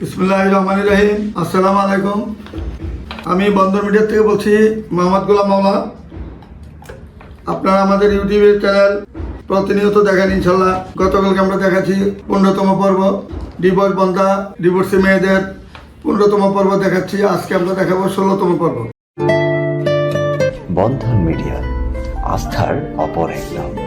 বিসমুল্লাহ রহমান রহিম। আসসালামু আলাইকুম। আমি বন্দর মিডিয়া থেকে বলছি মোহাম্মদ গোলাম মাওলা। আপনারা আমাদের ইউটিউবের চ্যানেল প্রতিনিয়ত দেখেন ইনশাল্লাহ গতকালকে আমরা দেখাচ্ছি পনেরোতম পর্ব ডিভোর্স বন্ধা ডিভোর্সি মেয়েদের পনেরোতম পর্ব দেখাচ্ছি। আজকে আমরা দেখাবো ষোলোতম পর্ব। বন্ধন মিডিয়া, আস্থার অপর এক নাম।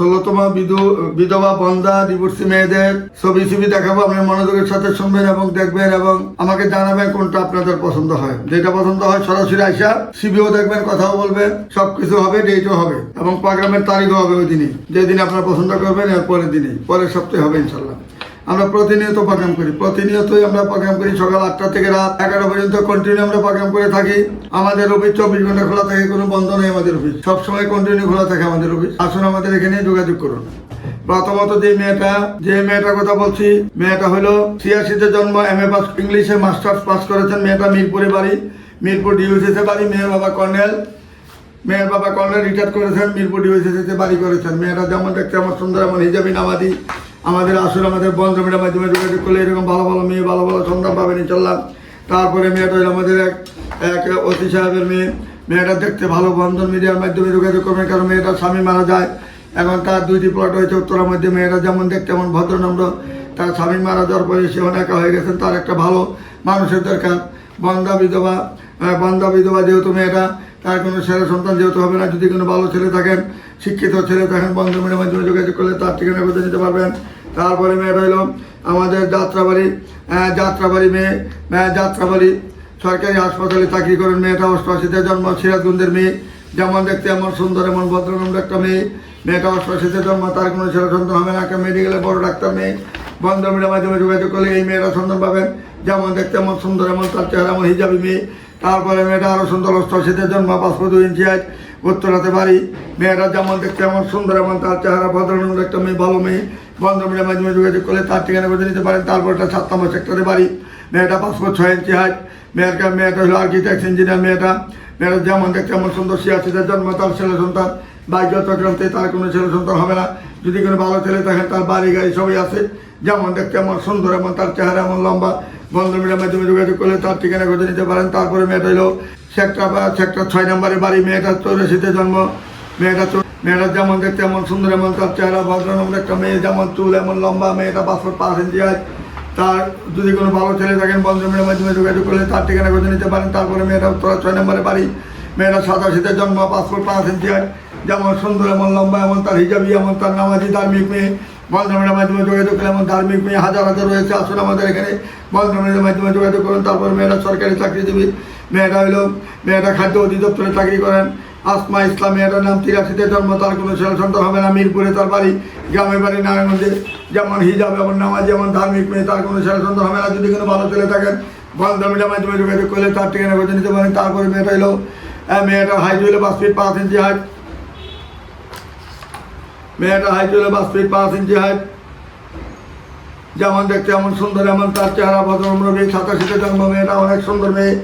ষোলোতম বিধু- বিধবা বন্ধা ডিভোর্সি মেয়েদের ছবি ছবি দেখাবো। আপনি মনোযোগের সাথে শুনবেন এবং দেখবেন এবং আমাকে জানাবেন কোনটা আপনাদের পছন্দ হয়। যেটা পছন্দ হয় সরাসরি আইসা সিবিও দেখবেন, কথাও বলবেন, সবকিছু হবে ডেটও হবে এবং প্রোগ্রামের তারিখও হবে ওই দিনই। যেদিন আপনার পছন্দ করবেন, এর পরের দিনই। পরের সপ্তাহে হবে ইনশাল্লাহ আমরা প্রতিনিয়ত প্রোগ্রাম করি। প্রতিনিয়তই আমরা প্রোগ্রাম করি। সকাল আটটা থেকে রাত এগারো পর্যন্ত কন্টিনিউ আমরা প্রোগ্রাম করে থাকি। আমাদের অফিস চব্বিশ ঘণ্টা খোলা থাকে, কোনো বন্ধ নেই আমাদের অফিস সবসময় কন্টিনিউ খোলা থাকে আমাদের অফিস আসুন আমাদের এখানে যোগাযোগ করুন। প্রথমত যে মেয়েটা, যে মেয়েটার কথা বলছি, মেয়েটা হলো ছিয়াশিতে জন্ম এম এ পাস ইংলিশে মাস্টার্স পাস করেছেন। মেয়েটা মিরপুরে বাড়ি, মিরপুর ডিউসিতে বাড়ি, মেয়ের বাবা কর্নেল। মেয়ের বাবা কর্নেল রিটায়ার করেছেন, মিরপুর ডিউসিতে বাড়ি করেছেন। মেয়েটা যেমন দেখতে আমার সুন্দর এমন হিজাবি নামাদি আমাদের আসলে আমাদের বন্ধুমের মাধ্যমে যোগাযোগ করলে এরকম ভালো ভালো মেয়ে, ভালো ভালো সন্ধান পাবেন ইনশাল্লাহ তারপরে মেয়েটা আমাদের এক এক অতি সাহেবের মেয়ে। মেয়েটা দেখতে ভালো, বন্ধন মিডিয়ার মাধ্যমে যোগাযোগ করবেন, কারণ মেয়েটার স্বামী মারা যায়। এখন তার দুইটি প্লট হয়েছে উত্তরের মধ্যে মেয়েরা যেমন দেখতে এমন ভদ্রনম্র তার স্বামী মারা যাওয়ার পরে সে অনেকা হয়ে গেছেন, তার একটা ভালো মানুষের দরকার। বন্ধা বিধবা বন্ধা বিধবা যেহেতু মেয়েটা তার কোনো ছেলে সন্তান যেহেতু হবে না, যদি কোনো ভালো ছেলে থাকেন, শিক্ষিত ছেলে থাকেন বন্ধু মেয়ের মাধ্যমে যোগাযোগ করলে তার ঠিকানা খুঁজে নিতে পারবেন। তারপরে মেয়ে রইল, আমাদের যাত্রাবাড়ি যাত্রাবাড়ি মেয়ে যাত্রাবাড়ি সরকারি হাসপাতালে চাকরি করেন মেয়েটা অষ্টআশিতে জন্ম, সিরাজগঞ্জের মেয়ে। যেমন দেখতে এমন সুন্দর, এমন ভদ্রনম্র একটা মেয়ে। মেয়েটা অষ্টআশিতে জন্ম, তার কোনো ছেলে সন্তান হবে না, একটা মেডিকেলে বড় ডাক্তার মেয়ে। বন্ধ মিডিয়ার মাধ্যমে যোগাযোগ করলে এই মেয়েরা সন্তান পাবেন। যেমন দেখতে এমন সুন্দর, এমন তার চেহারা, এমন হিজাবি মেয়ে। তারপরে মেয়েটা আরও সুন্দর অষ্টআশিতে জন্ম পাঁচশো দুই ইঞ্চি আজ উত্তরাতে বাড়ি। মেয়েরা যেমন দেখতে এমন সুন্দর, এমন তার চেহারা ভদ্রনম্র একটা মেয়ে, ভালো মেয়ে। বন্ধ মিডিয়ার মাধ্যমে যোগাযোগ করলে তার ঠিকানা খুঁজে নিতে পারেন। তারপর একটা সাত নম্বর সেক্টরে বাড়ি। মেয়েটা পাসপোর্ট ছয় ইঞ্চি হাইট। মেয়েটা মেয়েটা হলো আর্কিটেক্ট ইঞ্জিনিয়ার মেয়েটা। মেয়েটা যেমন দেখতে এমন সুন্দর সিয়াসিদের জন্ম, তার ছেলে সন্তান। বাইক চক্রান্তে তার কোনো ছেলে সন্তান হবে না। যদি কোনো ভালো ছেলে থাকেন, তার বাড়ি, গাড়ি সবই আছে। যেমন দেখতে এমন সুন্দর, এমন তার চেহারা, এমন লম্বা। বন্ধ মিডিয়ার মাধ্যমে যোগাযোগ করলে তার ঠিকানা খুঁজে নিতে পারেন। তারপরে মেয়েটা হলো সেক্টর সেক্টর ছয় নম্বরে বাড়ি মেয়েটা চৌরাশিতে জন্ম। মেয়েটা মেয়েটা যেমন দেখতে এমন সুন্দর, এমন তার চেহারা ভদ্রনম্র একটা মেয়ে, যেমন চুল, এমন লম্বা, মেয়েটা পাসপোর্ট পাঁচ ইঞ্চি হয়। তার যদি কোনো ভালো ছেলে থাকেন বন্ধুমের মাধ্যমে যোগাযোগ করলে তার ঠিকানা খুঁজে নিতে পারেন। তারপরে মেয়েটা উত্তরা ছয় নম্বরে বাড়ি, মেয়েটা সাতাশিতে জন্ম পাসপোর্ট পাঁচ ইঞ্চি যেমন সুন্দর, এমন লম্বা, এমন তার হিজাবি, এমন তার নামাজি, ধার্মিক মেয়ে। বন্ধুমের মাধ্যমে যোগাযোগ করলে এমন ধার্মিক মেয়ে হাজার হাজার রয়েছে, আসুন আমাদের এখানে। বন্ধুমের মাধ্যমে যোগাযোগ করুন, তারপর মেয়েরা সরকারি চাকরিজীবী মেয়েটা হইল মেয়েটা খাদ্য অধিদপ্তরে চাকরি করেন। আসমা ইসলাম মেয়েটার নাম তিরাশিতে জন্ম, তার কোনো ছেলে সন্তান হবে না, মিরপুরে তার বাড়ি, গ্রামের বাড়ি, নারায়ণগঞ্জে। যেমন হিজাব এবং নামাজ, যেমন ধার্মিক মেয়ে, তার কোনো ছেলে সন্তান হবে না। যদি কোনো ভালো ছেলে থাকেন বন্ধমিটার মাধ্যমে যোগাযোগ করলে তার ঠিকানা খুঁজে নিতে পারেন। তারপরে মেয়েটা হলো মেয়েটার হাইট হইল পাঁচ ফিট পাঁচ ইঞ্চি হাইট মেয়েটার হাইট হইল পাঁচ পাঁচ ইঞ্চি হাইট। যেমন দেখতে এমন সুন্দর, এমন তার চেহারা ভদ্রম্র মেয়ে সাতাশিতে জন্ম, মেয়েটা অনেক সুন্দর মেয়ে।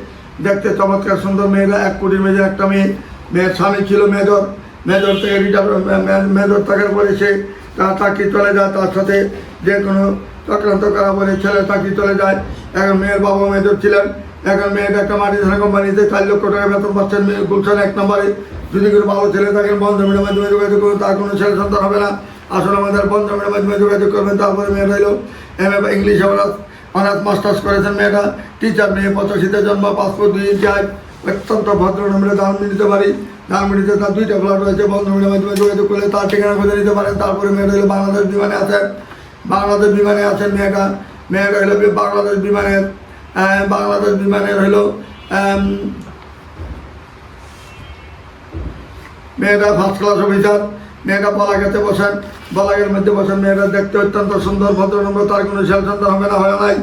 দেখতে চমৎকার সুন্দর মেয়েরা, এক কোটির মেয়েদের একটা মেয়ে। মেয়ের স্বামী ছিল মেজর। মেজর থেকে রিটায়ার মেজর থাকার পরে সে তার চাকরি চলে যায়, তার সাথে যে কোনো চক্রান্ত করা বলে ছেলে চাকরি চলে যায়। এখন মেয়ের বাবা মেজর ছিলেন। এখন মেয়েটা একটা মাটি ধানা কোম্পানিতে চার লক্ষ টাকা বেতন পাচ্ছেন গুলশান এক নম্বরে। যদি কোনো ভালো ছেলে থাকেন বন্ধ মিডিয়ার মাধ্যমে যোগাযোগ করুন, তার কোনো ছেলে সন্তান হবে না। আসলে আমাদের বন্ধ মিডিয়ার মাধ্যমে যোগাযোগ করবেন, তারপরে মেয়েটা হইল M A English honours honours masters করেছেন মেয়েটা। টিচার মেয়ে, পঁচাশিতে জন্ম, পাসপোর্ট দুই হাইট, অত্যন্ত ভদ্র নম্বরে দাম নিতে পারি দামড়িতে তার দুইটা ফ্ল্যাট রয়েছে, বন্ধ মিডিয়ার মাধ্যমে যোগাযোগ করলে তার ঠিকানা খুঁজে নিতে পারেন। তারপরে মেয়েটা হলো বাংলাদেশ বিমানে আছেন বাংলাদেশ বিমানে আছেন মেয়েটা। মেয়েটা হলো বাংলাদেশ বিমানের বাংলাদেশ বিমানের হলো মেয়েরা ফার্স্ট ক্লাস অফিসার মেয়েরা বলাগাতে বসেন বলাগের মধ্যে বসেন, মেয়েরা দেখতে অত্যন্ত সুন্দর, ভদ্রনম্র, তার কোনো ছেলে সন্তান হবে না, হয় নাই।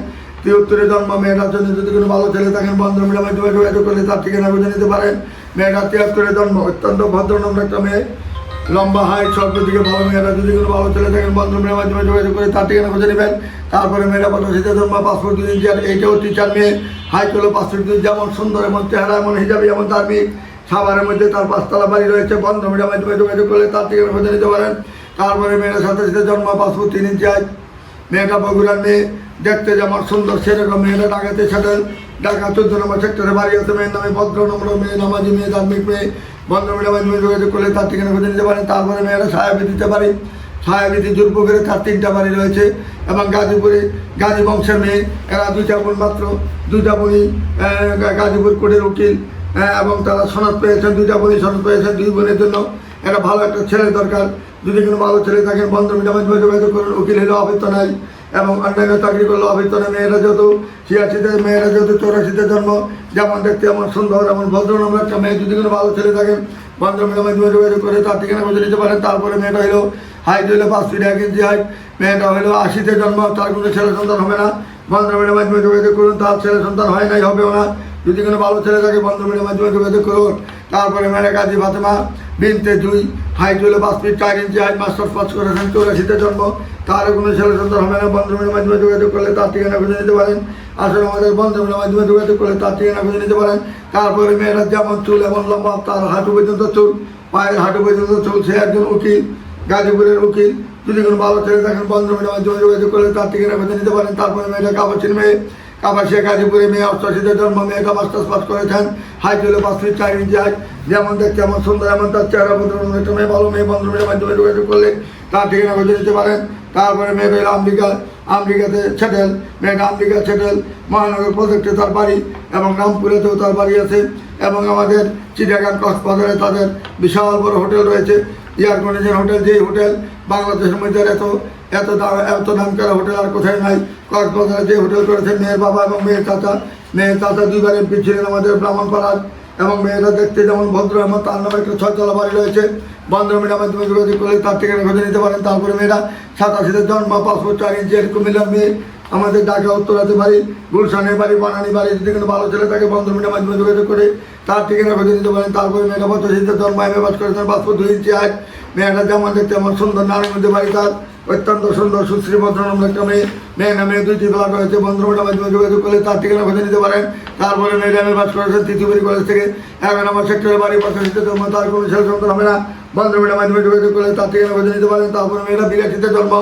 তিহত্তরে জন্ম মেয়েটার জন্য যদি কোনো ভালো ছেলে থাকেন বন্ধ মাধ্যমে যোগাযোগ করলে তার ঠিকানা বুঝে নিতে পারেন। মেয়েটা তিয়াত্তরে জন্ম, অত্যন্ত ভদ্রনম্র একটা মেয়ে। লম্বা হাইট সর্ব দিকে ভালো মেয়েরা যদি কোনো ভালো ছেলে থাকেন বন্ধ মিডিয়ার মাধ্যমে যোগাযোগ করে তার ঠিকানা খুঁজে নেবেন। তারপরে মেয়েরা পঁচাশিতে জন্ম পাসপোর্ট ইঞ্চি আর এইটাও টিচার মেয়ে। হাইট হলো পাসপোর্ট দুই যেমন সুন্দর এমন চেহারা এমন হিসাবে এমন ধার্মিক সাভারের মধ্যে তার পাঁচতলা বাড়ি রয়েছে বন্ধ মিডিয়ার মাধ্যমে যোগাযোগ করলে তার ঠিকানা খুঁজে নিতে পারেন। তারপরে মেয়েরা সাথে সাথে জন্ম, পাসপোর্ট তিন ইঞ্চি আজ মেয়েটা বগুড়ার মেয়ে, দেখতে যেমন সুন্দর, সেরকম মেয়েটা ডাকাতে সেটেল। ঢাকা চোদ্দ নম্বর সেক্টরে বাড়ি আছে, মেয়ের নামে ভদ্র নম্বর মেয়ে, নামাজি মেয়ে, ধার্মিক মেয়ে। বন্ধ মেয়ের মাধ্যমে যোগাযোগ করলে তার ঠিকানা খুঁজে নিতে পারেন। তারপরে মেয়েরা সায়াবি দিতে পারে। ছায়াবিধি দুর্ভোগের তার তিনটা বাড়ি রয়েছে এবং গাজীপুরে গাজী বংশের মেয়ে, এরা দুইটা বোন মাত্র দুইটা বোনই গাজীপুর কোর্টের উকিল এবং তারা সনদ পেয়েছেন দুইটা বোনই সনদ পেয়েছেন দুই বোনের জন্য। একটা ভালো একটা ছেলের দরকার। যদি কোনো ভালো ছেলে থাকেন বন্ধ মাধ্যমে যোগাযোগ করুন। উকিল হলেও আবৃত্ত নাই এবং অন্যান্য চাকরি করল নাই মেয়েরা যেহেতু ছিয়াশিতে, মেয়েরা যেহেতু চৌরাশিতে জন্ম, যেমন দেখতে এমন সুন্দর, এমন ভদ্র নম্বর একটা মেয়ে। যদি কোনো ভালো ছেলে থাকেন মাধ্যমে যোগাযোগ করে তার ঠিকানা খুঁজে নিতে পারেন। তারপরে মেয়েটা হলো হাইট হলো পাঁচ ফিট এক ইঞ্চি হাইট মেয়েটা হলো আশিতে জন্ম, তার কোনো ছেলে সন্তান হবে না। বন্ধুমিলের মাধ্যমে যোগাযোগ করুন, তার ছেলে সন্তান হয় নাই, হবেও না। যদি কোনো ভালো ছেলে থাকে বন্ধুমিলের মাধ্যমে যোগাযোগ করুন। তারপরে মেয়েরা কাজী ফাতেমা বিনতে দুই হাইট হলো পাঁচ ফিট চার ইঞ্চি হাইট মাস্টার্স পাস করেছেন চৌরাশিতে জন্ম। তার কোনো ছেলে সন্তান হবে না বন্ধুমিলের মাধ্যমে যোগাযোগ করলে তার ঠিকানা খুঁজে নিতে পারেন। আসলে আমাদের বন্ধুমিলের মাধ্যমে যোগাযোগ করলে তার ঠিকানা খুঁজে নিতে পারেন। তারপরে মেয়েরা যেমন চুল এমন লম্বা, তার হাঁটু পর্যন্ত চুল, পায়ের হাঁটু পর্যন্ত চুল, সে একজন উকিল, গাজীপুরের উকিল। যদি কোনো ভালো ছেলে থাকেন বন্ধ মাধ্যমে যোগাযোগ করলে তার ঠিকানা বেঁধে নিতে পারেন। তারপরে মেয়েটা কাবাসির মেয়ে কাবাসিয়া গাজীপুরে মেয়ে অষ্টআশিতে জন্ম মেয়েটা মাস্টার্স পাস করেছেন। হাইট হলো পাঁচ ফিট চার ইঞ্চি হাইট। যেমন দেখতে এমন সুন্দর, এমন তার চেহারা বন্ধু মেয়ে, ভালো মেয়ে বন্ধ মিডিয়ার মাধ্যমে যোগাযোগ করলে তার ঠিকানা বেঁধে নিতে পারেন। তারপরে মেয়ে হলো আমেরিকা, আমেরিকাতে সেটেল। মেয়েটা আমেরিকা সেটেল। মহানগর প্রজেক্টে তার বাড়ি এবং রামপুরেতেও তার বাড়ি আছে এবং আমাদের চিটাগাং কক্সবাজারে তাদের বিশাল বড় হোটেল রয়েছে। এয়ার কন্ডিশন হোটেল, যেই হোটেল বাংলাদেশের মধ্যে এত এত দাম, এত নাম করা হোটেল আর কোথায় নাই? কক্সবাজারে যে হোটেল করেছে মেয়ের বাবা এবং মেয়ের চাচা। মেয়ের চাচা দুইবার এমপি ছিলেন আমাদের ব্রাহ্মণপাড়ার এবং মেয়েরা দেখতে যেমন ভদ্র, এমন তার নামে একটা ছয়তলা বাড়ি রয়েছে। বন্ধুমিটার মাধ্যমে যোগাযোগ করলে তার থেকে খুঁজে নিতে পারেন। তারপরে মেয়েরা সাতাশিতে জন্ম পাসপোর্ট চার ইঞ্চি এরকম মিলার মেয়ে। আমাদের ঢাকা উত্তরাতে বাড়ি, গুলশানের বাড়ি, বানানি বাড়ি, যদি কোনো ভালো ছেলে থাকে বন্ধুমিটার মাধ্যমে যোগাযোগ করে তার ঠিকানা খুঁজে নিতে পারেন। তারপরে মেয়েটা পঁচাশিতে জন্ম, এম এ পাস করেছেন পাসপোর্ট দুই ইঞ্চি হাইট মেয়েরা যেমন দেখতে আমার সুন্দর নারায়ণগঞ্জে বাড়ি তার। অত্যন্ত সুন্দর সুশ্রী ভদ্রনাম একটা মেয়ে মেয়ে নামে দুই তিতলা রয়েছে বন্ধুরা মাধ্যমে যোগাযোগ করলে তার ঠিকানা খুঁজে নিতে পারেন। তারপরে মেয়েরামে বাস করেছেন তিতুপুরি কলেজ থেকে। এগারো আমার সেক্টরের বাড়ি পঁচাশিতে জন্ম তার কোনো ছেলে সন্তান হবে না। বন্ধুরা মাধ্যমে যোগাযোগ করলে তার ঠিকানা খুঁজে নিতে পারেন। তারপরে মেয়েরা বিরাশিতে জন্ম,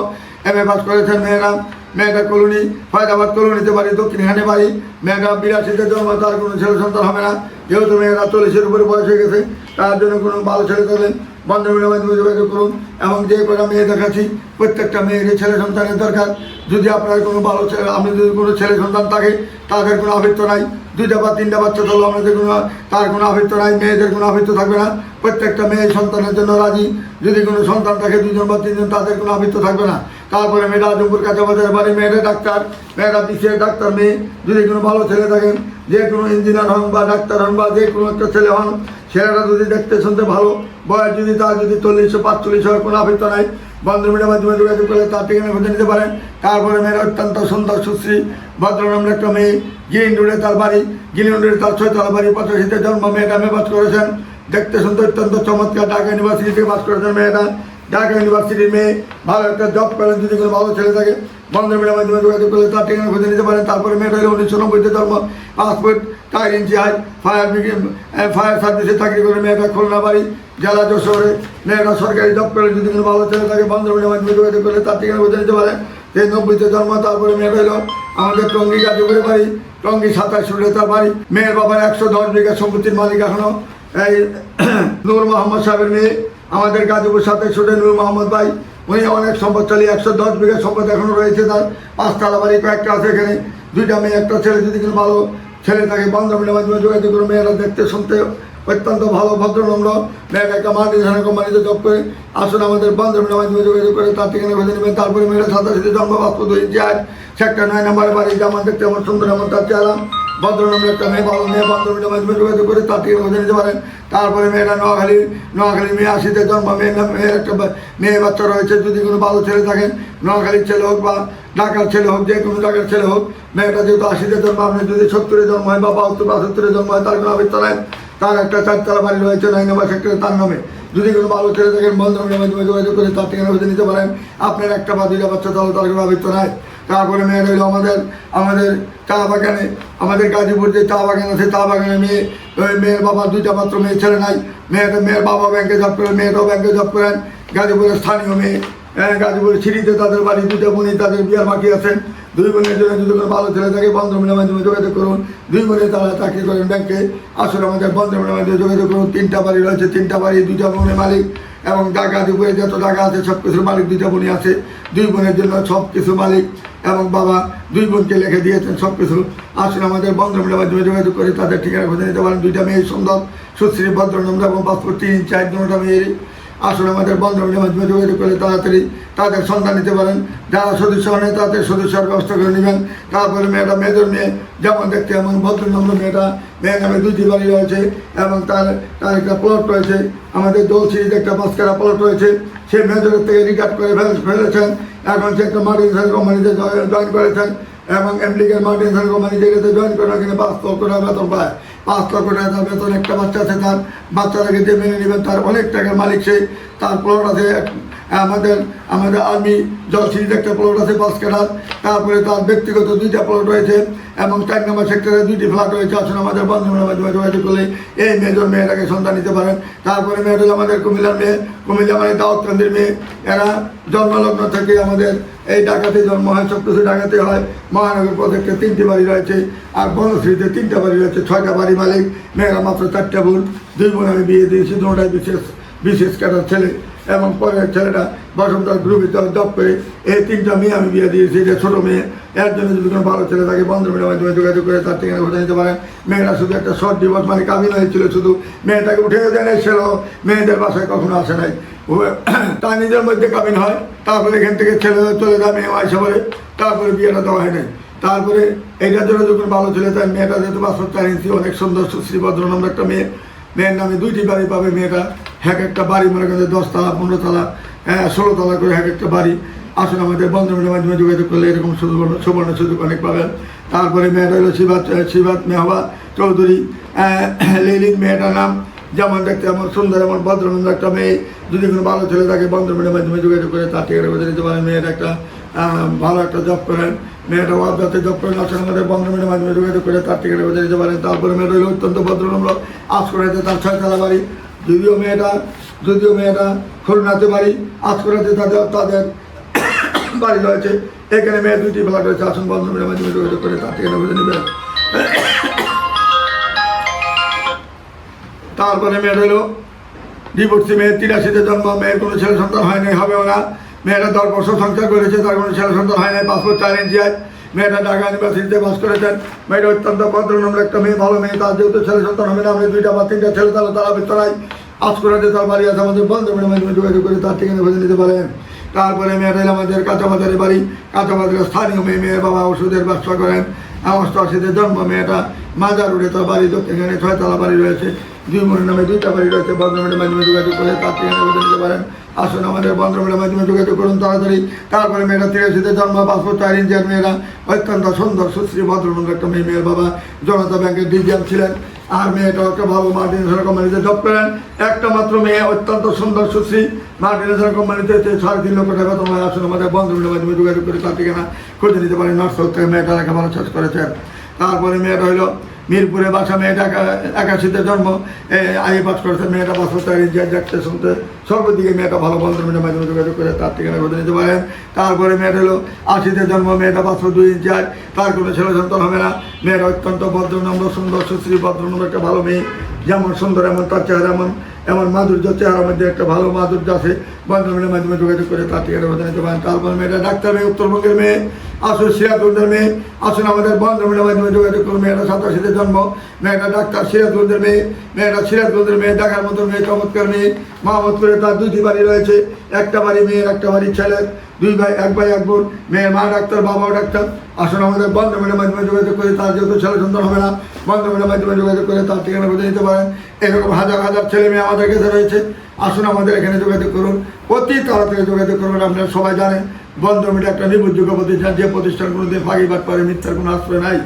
এম এ পাস করেছেন মেয়েরা। মেয়েটা কলোনি, ফয়দাবাদ কলোনিতে বাড়ি দক্ষিণ দক্ষিণখানে বাড়ি মেয়েটা বিরাশিতে জন্ম, তার কোনো ছেলে সন্তান হবে না। যেহেতু মেয়েরা চল্লিশের উপরে বয়স হয়ে গেছে, তার জন্য কোনো ভালো ছেলে মাধ্যমে যোগাযোগ করুন। এবং যে কটা মেয়ে দেখাচ্ছি, প্রত্যেকটা মেয়েরই ছেলে সন্তানের দরকার। যদি আপনার কোনো ভালো ছেলে, আপনি যদি কোনো ছেলে সন্তান থাকে, তাদের কোনো আবৃত্ত নাই। দুইটা বা তিনটা বাচ্চা থাকলেও আমাদের কোনো, তার কোনো আবৃত্ত নাই, মেয়েদের কোনো আবৃত্ত থাকবে না। প্রত্যেকটা মেয়ে সন্তানের জন্য রাজি। যদি কোনো সন্তান থাকে দুজন বা তিনজন, তাদের কোনো আবৃত্ত থাকবে না। তারপরে মেয়েরা আজমপুর কাঁচা বাজারের বাড়ি মেয়েরা ডাক্তার মেয়েরা বিসিএ ডাক্তার মেয়ে। যদি কোনো ভালো ছেলে থাকেন, যে কোনো ইঞ্জিনিয়ার হন বা ডাক্তার হন বা যে কোনো একটা ছেলে হন ছেলেরা যদি দেখতে শুনতে ভালো, বয়স যদি তার যদি চল্লিশশো পাঁচচল্লিশ হয়, কোনো আবৃত্ত নাই। বন্ধুমিটার মাধ্যমে যোগাযোগ করলে তার ঠিকানা খুঁজে নিতে পারেন। তারপরে মেয়েরা অত্যন্ত সুন্দর সুশ্রী, ভদ্রনামের একটা মেয়ে। গিরিন রোডে তার বাড়ি গিরিন রোডে তার ছয়তলা বাড়ি, পঁচাশিতে জন্ম। মেয়েটা মেয়ে বাস করেছেন। দেখতে শুনতে অত্যন্ত চমৎকার। ঢাকা ইউনিভার্সিটি থেকে বাস করেছেন মেয়েটা। ঢাকা ইউনিভার্সিটির মেয়ে, ভালো একটা জব করেন যদি কোনো ভালো ছেলে থাকে, বন্ধের মেয়ের মাধ্যমে যোগাযোগ করলে তার ঠিকানা খুঁজে নিতে পারেন। তারপরে মেয়েটা হলো উনিশশো নব্বইতে জন্ম, পাসপোর্ট, চার ইঞ্চি হাইট ফায়ার ফায়ার সার্ভিসে চাকরি করে মেয়েটা খুলনা বাড়ি, জেলা যশোরে। মেয়েটা সরকারি জব করে যদি কোনো ভালো ছেলে থাকে, বন্ধের মেয়ের মাধ্যমে যোগাযোগ করলে তার ঠিকানা খুঁজে নিতে পারেন। সেই নব্বইতে জন্ম, তারপরে মেয়েটা হলো আমাদের টঙ্গি গাজীপুরে বাড়ি, টঙ্গি সাতাশ তার বাড়ি। মেয়ের বাবার একশো দশ বিঘা সম্পত্তির মালিক এখনও। এই নূর মোহাম্মদ সাহেবের মেয়ে, আমাদের গাজীপুর সাথে ছোটে নূর মোহাম্মদ ভাই, উনি অনেক সম্পদশালী একশো দশ বিঘা সম্পদ এখনও রয়েছে তার। পাঁচতলা বাড়ি কয়েকটা আছে এখানে। দুইটা মেয়ে, একটা ছেলে যদি কোনো ভালো ছেলে থাকে বান্ধবীর মাধ্যমে যোগাযোগ করে, মেয়েরা দেখতে, শুনতে অত্যন্ত ভালো ভদ্র নম্র মেয়েরা একটা মাল্টি ন্যাশনাল কোম্পানিতে জব করে। আসুন আমাদের বান্ধবীর মাধ্যমে যোগাযোগ করে, তার ঠিকানা ভেজে নেবেন। তারপরে মেয়েরা সাতাশিতে জন্ম বাস্তব দুই চার একটা নয় নম্বরে বাড়ি, যেমন দেখতে আমার সুন্দর এমন তার চেহারা। ভদ্রনামের একটা মেয়ে ভালো মেয়ে বান্ধবীর মাধ্যমে যোগাযোগ করে তার খুঁজে নিতে পারেন। তারপরে মেয়েটা নোয়াখালী নোয়াখালী মেয়ে আশিতে জন্ম মেয়ে মেয়ের একটা মেয়ে বাচ্চা রয়েছে, যদি কোনো ভালো ছেলে থাকেন, নোয়াখালীর ছেলে হোক বা ঢাকার ছেলে হোক, যে কোনো জায়গার ছেলে হোক, মেয়েটা যেহেতু আশিতে জন্ম, আপনি যদি সত্তরে জন্ম হয় বা বাহাত্তর বাষট্তরে জন্ম হয়, তার কোনো আবৃত্ত নাই। তার একটা চারতলা বাড়ি রয়েছে নয় নম্বর সেক্টরে তার নামে। যদি কোনো ভালো ছেলে থাকেন বন্ধুদের মাধ্যমে যোগাযোগ করে তার ঠিকানা নিতে পারেন। আপনার একটা বা দুইটা বাচ্চা তাহলে তার কোনো আবৃত্ত নাই। তারপরে মেয়ে রইল আমাদের আমাদের চা বাগানে আমাদের গাজীপুর যে চা বাগান আছে চা বাগানে মেয়ে ওই মেয়ের বাবা দুইটা মাত্র মেয়ে ছেলে নাই। মেয়েটা মেয়ের বাবা ব্যাংকে জব করেন মেয়েটাও ব্যাংকে জব করেন। গাজীপুরের স্থানীয় মেয়ে আহ, গাজীপুর সিঁড়িতে তাদের বাড়ি দুইটা বোনই তাদের বিয়ার বাকি আছেন। দুই বোনের জন্য যদি কোনো ভালো ছেলে থাকে বন্ধমিলের মাধ্যমে যোগাযোগ করুন। দুই বোনে তারা চাকরি করেন ব্যাংকে আসলে আমাদের বন্ধমিলের মাধ্যমে যোগাযোগ করুন তিনটা বাড়ি রয়েছে তিনটা বাড়ি দুইটা বোনের মালিক। এবং ঢাকা দুপুরে যত টাকা আছে সব কিছুর মালিক দুইটা বোনই আছে। দুই বোনের জন্য সব কিছু মালিক। এবং বাবা দুই বোনকে লিখে দিয়েছেন সব কিছু আসলে আমাদের বন্ধমিলের মাধ্যমে যোগাযোগ করে তাদের ঠিকানা খুঁজে নিতে পারেন। দুইটা মেয়ে সুন্দর, সুশ্রী ভদ্রনম্র এবং পাসপোর্ট তিন, চার, দুটা মেয়েরই। আসলে আমাদের বন্ধনের মাধ্যমে যোগাযোগ করে তাড়াতাড়ি তাদের সন্ধান নিতে পারেন। যারা সদস্য নেই, তাদের সদস্যের ব্যবস্থা করে নেবেন। তারপরে মেয়েটা মেয়েদের মেয়ে, যেমন দেখতে এমন ভদ্রনম্র মেয়েটা, মেয়ের নামে দুইটি বাড়ি রয়েছে এবং তার তার একটা প্লট রয়েছে। আমাদের দোল সিরিজে একটা পাঁচকারা প্লট রয়েছে। সে মেজরের থেকে রিকার্ড করে ফেলে, ফেলেছেন। এখন সে একটা মার্টিন কোম্পানিতে জয়েন করেছেন এবং আমেরিকার মার্টিন কোম্পানি যেটাতে জয়েন করে এখানে পাঁচ লক্ষ টাকা বেতন পায়। পাঁচ লক্ষ টাকা বেতন, একটা বাচ্চা আছে তার, বাচ্চাটাকে যে মেনে নেবেন তার অনেক টাকার মালিক সে, তার প্লট আছে আমাদের আমাদের আর্মি জলসিরিজ একটা প্লট আছে পাঁচ কাঠার তারপরে তার ব্যক্তিগত দুইটা প্লট রয়েছে এবং চার নম্বর সেক্টরে দুইটি ফ্ল্যাট রয়েছে। আসলে আমাদের বন্ধুদের মাধ্যমে যোগাযোগ করলে এই মেয়েজন মেয়েটাকে সন্তান নিতে পারেন। তারপরে মেয়েটা আমাদের কুমিল্লার মেয়ে। কুমিল্লা মানে দাওয়াতকান্দির মেয়ে। এরা জন্মলগ্ন থেকে আমাদের এই ডাকাতে জন্ম হয়, সব কিছু ডাকাতে হয়। মহানগর প্রজেক্টে তিনটি বাড়ি রয়েছে আর বনশ্রীতে তিনটা বাড়ি রয়েছে। ছয়টা বাড়ি মালিক, মেয়েরা মাত্র চারটা বোন। দুই বোন আমি বিয়ে দিয়েছি, দুটাই বিশেষ বিশেষ কাটার ছেলে। এবং পরের ছেলেটা বসন্ত গ্রুপে জব করে এই তিনটা মেয়ে আমি বিয়ে দিয়েছি, যে ছোটো মেয়ে। এর জন্য যদি কোনো ভালো ছেলে থাকে, বন্ধ মেয়ের মাধ্যমে যোগাযোগ করে তার ঠিকানা ঘটে নিতে পারেন। মেয়েরা শুধু একটা শর্ট ডিভোর্স মানে কামিন হয়েছিল শুধু। মেয়েটাকে উঠে দেন এসেছিল মেয়েদের বাসায় কখনো আসে নাই। তার নিজের মধ্যে কামিন হয়, তারপরে এখান থেকে ছেলে চলে যায় মেয়ে আয়সা পরে তারপরে বিয়েটা দেওয়া হয় নাই। তারপরে এইটার জন্য যখন ভালো ছেলে, তার মেয়েটা যেহেতু চার ইঞ্চি অনেক সুন্দর, সুশ্রী ভদ্র নম্বর একটা মেয়ে। মেয়ের নামে দুইটি বাড়ি পাবে মেয়েটা। এক একটা বাড়ি মনে করেন দশতলা পনেরো তলা হ্যাঁ ষোলো তলা করে এক একটা বাড়ি। আসলে আমাদের বন্ধুদের মাধ্যমে যোগাযোগ করলে এরকম সুবর্ণ সুবর্ণ সুযোগ অনেক পাবেন। তারপরে মেয়েটা হলো শিবাত শিবাত মেহবা চৌধুরী। লিলিন মেয়েটার নাম। যেমন দেখতে এমন সুন্দর, এমন ভদ্রনন্দ একটা মেয়ে। যদি কোনো ভালো ছেলে থাকে বন্ধুদের মাধ্যমে যোগাযোগ করে তার ঠিকানা বেঁধে নিতে পারেন। মেয়ের একটা ভালো একটা জব করেন। মেয়েটা যাতে করেন আসলে আমাদের বন্ধুদের মাধ্যমে যোগাযোগ করে তার ঠিকানা বেঁধে নিতে পারেন তারপরে মেয়েটা হলো অত্যন্ত ভদ্রনম্র আজ করেছে তার ছয়তলা বাড়ি। যদিও মেয়েটা যদিও মেয়েটা খুলনাতে বাড়ি, আজ করেছে তাদের তাদের বাড়ি রয়েছে। এখানে মেয়ে দুইটি ফ্ল্যাট রয়েছে, আসুন বন্ধুদের মাধ্যমে যোগাযোগ করে তার ঠিকানা বেঁধে নেবেন তারপরে মেয়ের হলো ডিভোর্সি মেয়ের তিরাশিতে জন্ম মেয়ের কোনো ছেলে সন্তান হয়নি হবেও না মেয়েরা দশ বছর সংসার করেছে, তার কোনো ছেলে সন্তান হয় নাই, পাসপোর্ট চার ইঞ্চি আয়। মেয়েটা ঢাকা ইউনিভার্সিটিতে পাস করেছেন। মেয়েটা অত্যন্ত ভদ্রনম্র একটা মেয়ে, ভালো মেয়ে, তার যেহেতু ছেলে সন্তান হবে না আমি দুইটা বা তিনটা ছেলে, তাহলে তারা বিস্তরাই আজ করে তার বাড়ি আছে, আমাদের বন্ধ মাধ্যমে যোগাযোগ করে তার ঠিকানা খুঁজে নিতে পারেন। তারপরে হলো আমাদের কাঁচাবাজারের বাড়ি। কাঁচাবাজারের স্থানীয় মেয়ে, মেয়ের বাবা ওষুধের ব্যবসা করেন। অষ্টআশিতে জন্ম মেয়েটা মাজার উঠে তার বাড়ি এখানে ছয়তলা বাড়ি রয়েছে। দুই বোনের নামে দুইটা বাড়ি রয়েছে বন্ধমের মাধ্যমে যোগাযোগ করে তার ঠিকানা খুঁজে নিতে পারেন। আসুন আমাদের বন্ধমের মাধ্যমে যোগাযোগ করুন তাড়াতাড়ি। তারপরে মেয়েটা তিরাশিতে জন্ম, পাসপোর্ট চার ইঞ্চিয়ার মেয়েরা, অত্যন্ত সুন্দর, সুশ্রী ভদ্রনন্দ একটা মেয়ে, মেয়ের বাবা, জনতা ব্যাংকের ডিজিএম ছিলেন। আর মেয়েটা একটা ভালো মার্টিনেশন কোম্পানিতে জব করেন। একটা মাত্র মেয়ে, অত্যন্ত সুন্দর, সুশ্রী মার্টিনেশন কোম্পানিতে সাড়ে তিন লক্ষ টাকা তোমার আসুন আমাদের বন্ধুদের মাধ্যমে যোগাযোগ করে তার ঠিকানা খুঁজে নিতে পারেন। নার্স থেকে মেয়েটা লেখাপড়া শেষ করেছেন। তারপরে মেয়েটা হইল মিরপুরে বাসা মেয়েটা একা- একাশিতে জন্ম। আই পাস করেছে, মেয়েটা বছর চারি যে দেখতে শুনতে সর্বদিকে মেয়েটা ভালো বন্ধুর বন্ধুদের মাধ্যমে যোগাযোগ করে, তার ঠিকানা খুঁজে নিতে পারেন। তারপরে মেয়েটা হলো আশিতে জন্ম, মেয়েটা পাঁচশো দুই ইঞ্চি আয় তার কোনো ছেলে সন্তান হবে না। মেয়েটা অত্যন্ত ভদ্রনম্র সুন্দর, সুশ্রী ভদ্রনম্র একটা ভালো মেয়ে। যেমন সুন্দর, এমন তার চেহারা, এমন এমন মাধুর্য চেহারার মধ্যে একটা ভালো মাধুর্য আছে। বন্ধুদের মাধ্যমে যোগাযোগ করে তার ঠিকানা খুঁজে নিতে পারেন। তারপর মেয়েটা ডাক্তার মেয়ে উত্তরবঙ্গের মেয়ে। আসুন সিরাজগঞ্জের মেয়ে, আসুন আমাদের বন্ধুদের মাধ্যমে যোগাযোগ করুন মেয়েটা সাতাশিতে জন্ম মেয়েটা ডাক্তার সিরাজগঞ্জের মেয়ে মেয়েটা সিরাজগঞ্জের মেয়ে, দেখার মতো মেয়ে, চমৎকার মেয়ে মোহাম্মদপুরে তার দুটি বাড়ি রয়েছে, একটা বাড়ি মেয়ের, একটা বাড়ি ছেলের, দুই ভাই, এক ভাই, এক বোন, মেয়ের মা ডাক্তার, বাবাও ডাক্তার। আসুন আমাদের বন্ধুদের মাধ্যমে যোগাযোগ করে, তার যেহেতু ছেলে সন্তান হবে না বন্ধুদের মাধ্যমে যোগাযোগ করে তার ঠিকানা বুঝে নিতে পারেন। এরকম হাজার হাজার ছেলে মেয়ে আমাদের কাছে রয়েছে। আসুন আমাদের এখানে যোগাযোগ করুন। অতি তাড়াতাড়ি যোগাযোগ করুন, আপনারা সবাই জানেন, বন্ধ মিডিয়া একটা নির্ভরযোগ্য প্রতিষ্ঠান, যে প্রতিষ্ঠান কোনোদিন ফাঁকিবাদ করে, মিথ্যার কোনো আশ্রয় নাই।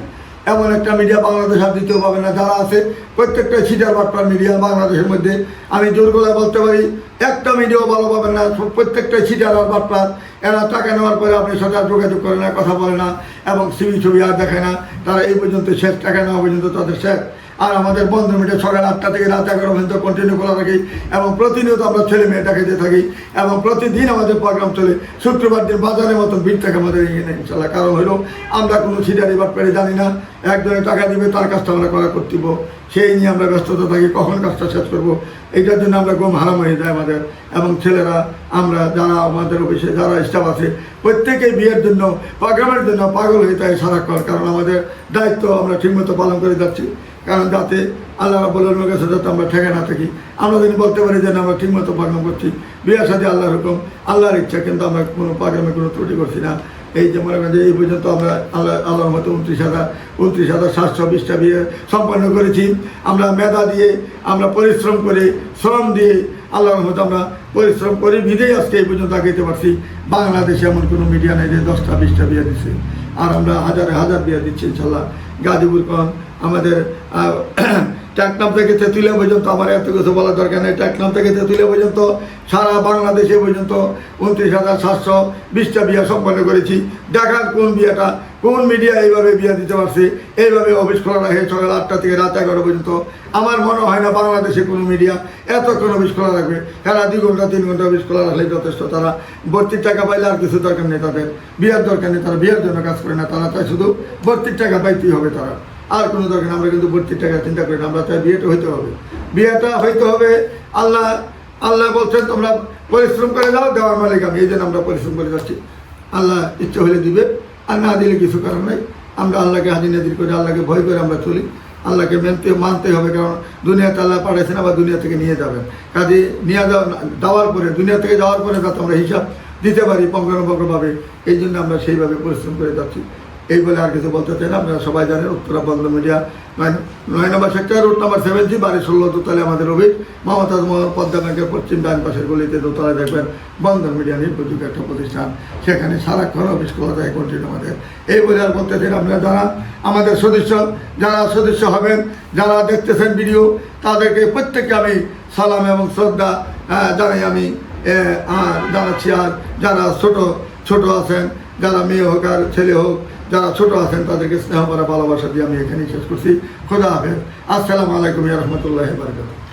এমন একটা মিডিয়া বাংলাদেশ আর দ্বিতীয় পাবে না। যারা আছে, প্রত্যেকটা সিটার বাটপার মিডিয়া বাংলাদেশের মধ্যে। আমি জোর করে বলতে পারি, একটা মিডিয়াও ভালো পাবেন না প্রত্যেকটা সিটার আর বাটপার এরা টাকা নেওয়ার পরে আপনার সাথে যোগাযোগ করে না, কথা বলে না, এবং সিবি ছবি আর দেখে না। তারা এই পর্যন্ত শেষ, টাকা নেওয়া পর্যন্ত তাদের শেষ। আর আমাদের বন্ধ মিটে সকাল আটটা থেকে রাত এগারো পর্যন্ত কন্টিনিউ করা রাখি এবং প্রতিনিয়ত আমরা ছেলে মেয়ে দেখাতে থাকি এবং প্রতিদিন আমাদের প্রোগ্রাম চলে। শুক্রবার দিন বাজারের মতন ভিড় থাকে আমাদের এখানে ইনশাল্লাহ কারণ হলো, আমরা কোনো সিটারি বাট পেরে জানি না, একজনে টাকা দিবে, তার কাজটা আমরা করা কর্তব্য। সেই নিয়ে আমরা ব্যস্ততা থাকি, কখন কাজটা শেষ করব? এইটার জন্য আমরা গম হারাম হয়ে যায় আমাদের। এবং ছেলেরা, আমরা যারা আমাদের অফিসে যারা স্টাফ আছে, প্রত্যেকেই বিয়ের জন্য প্রোগ্রামের জন্য পাগল হয়ে যায় সারাক্ষণ। কারণ আমাদের দায়িত্ব আমরা ঠিকমতো পালন করে যাচ্ছি। কারণ যাতে আল্লাহ রাবুল্লাহর কাছে যাতে আমরা ঠেকে না থাকি। আমরা যদি বলতে পারি যে আমরা ঠিকমতো প্রোগ্রাম করছি, বিয়ের সাথে আল্লাহর হুকুম, আল্লাহর ইচ্ছা, কিন্তু আমরা কোনো প্রোগ্রামে কোনো ত্রুটি করছি না। এই যে মনে করেন যে এই পর্যন্ত আমরা আল্লাহ, আল্লাহর মতো উনত্রিশ হাজার উনত্রিশ হাজার সাতশো বিশটা বিয়ে সম্পন্ন করেছি। আমরা মেধা দিয়ে, আমরা পরিশ্রম করে, শ্রম দিয়ে আল্লাহর মতো আমরা পরিশ্রম করে বিধেই আজকে এই পর্যন্ত আগাইতে পারছি। বাংলাদেশে এমন কোনো মিডিয়া নেই যে দশটা, বিশটা বিয়ে দিচ্ছে আর আমরা হাজারে হাজার বিয়ে দিচ্ছি ইনশাল্লাহ। গাজীপুর কন আমাদের ট্যাকনাম থেকে তেঁতুলিয়া পর্যন্ত আমার এত কিছু বলার দরকার নেই। ট্যাকনাম থেকে তেঁতুলিয়া পর্যন্ত, সারা বাংলাদেশে পর্যন্ত উনত্রিশ হাজার সাতশো বিশটা বিয়া সম্পন্ন করেছি। দেখার কোন বিয়েটা, কোন মিডিয়া এইভাবে বিয়ে দিতে পারছে, এইভাবে অফিস খোলা রাখে সকাল আটটা থেকে রাত এগারো পর্যন্ত। আমার মনে হয় না বাংলাদেশে কোনো মিডিয়া এতক্ষণ অফিস খোলা রাখবে। তারা দুই ঘণ্টা, তিন ঘণ্টা অফিস খোলা রাখলে যথেষ্ট। তারা ভর্তির টাকা পাইলে আর কিছু দরকার নেই তাদের। বিয়ের দরকার নেই, তারা বিয়ের জন্য কাজ করে না তারা, তাই শুধু ভর্তির টাকা পাইতেই হবে তারা। আর কোনো দরকার আমরা কিন্তু ভর্তির টাকা চিন্তা করি না, আমরা চাই বিয়েটা হইতে হবে। বিয়েটা হইতে হবে, আল্লাহ আল্লাহ বলছেন, তোমরা পরিশ্রম করে যাও, দেওয়ার মালিক আমি। এই জন্য আমরা পরিশ্রম করে যাচ্ছি। আল্লাহ ইচ্ছে হলে দিবে, আর না দিলে কিছু কারণ নাই। আমরা আল্লাহকে হাজির নাজির করে, আল্লাহকে ভয় করে আমরা চলি। আল্লাহকে মেনতে, মানতে হবে, কারণ দুনিয়াতে আল্লাহ পাঠাইছেন, আবার দুনিয়া থেকে নিয়ে যাবেন। কাজে নিয়ে যাওয়া যাওয়ার পরে, দুনিয়া থেকে যাওয়ার পরে যাতে আমরা হিসাব দিতে পারি পঙ্গনভঙ্গভাবে এই জন্য আমরা সেইভাবে পরিশ্রম করে যাচ্ছি। এই বলে আর কিছু বলতে চাই না, আপনারা সবাই জানেন, উত্তরা বন্ধ মিডিয়া নয় number sector route number seventy বাড়ি ষোলো, দোতলায় আমাদের অভিক মমতাজ মোহন, পদ্মা ব্যাংকের পশ্চিম ডান পাশের গলিতে দোতলায় দেখবেন বন্ধন মিডিয়া নির্ভরযোগ্য একটা প্রতিষ্ঠান। সেখানে সারাক্ষণ অফিস খোলা যায় কন্টিনিউ আমাদের। এই বলে আর বলতে চাই আপনারা যারা আমাদের সদস্য, যারা সদস্য হবেন, যারা দেখতেছেন ভিডিও তাদেরকে প্রত্যেককে আমি সালাম এবং শ্রদ্ধা জানাই আমি জানাচ্ছি। আর যারা ছোট ছোট আছেন, যারা মেয়ে হোক আর ছেলে হোক যারা ছোট আছেন, তাদেরকে স্নেহ করা ভালোবাসা দিয়ে আমি এখানেই শেষ করছি। খোদা হাফেজ। আসসালামু আলাইকুম রহমতুল্লাহ বারকাত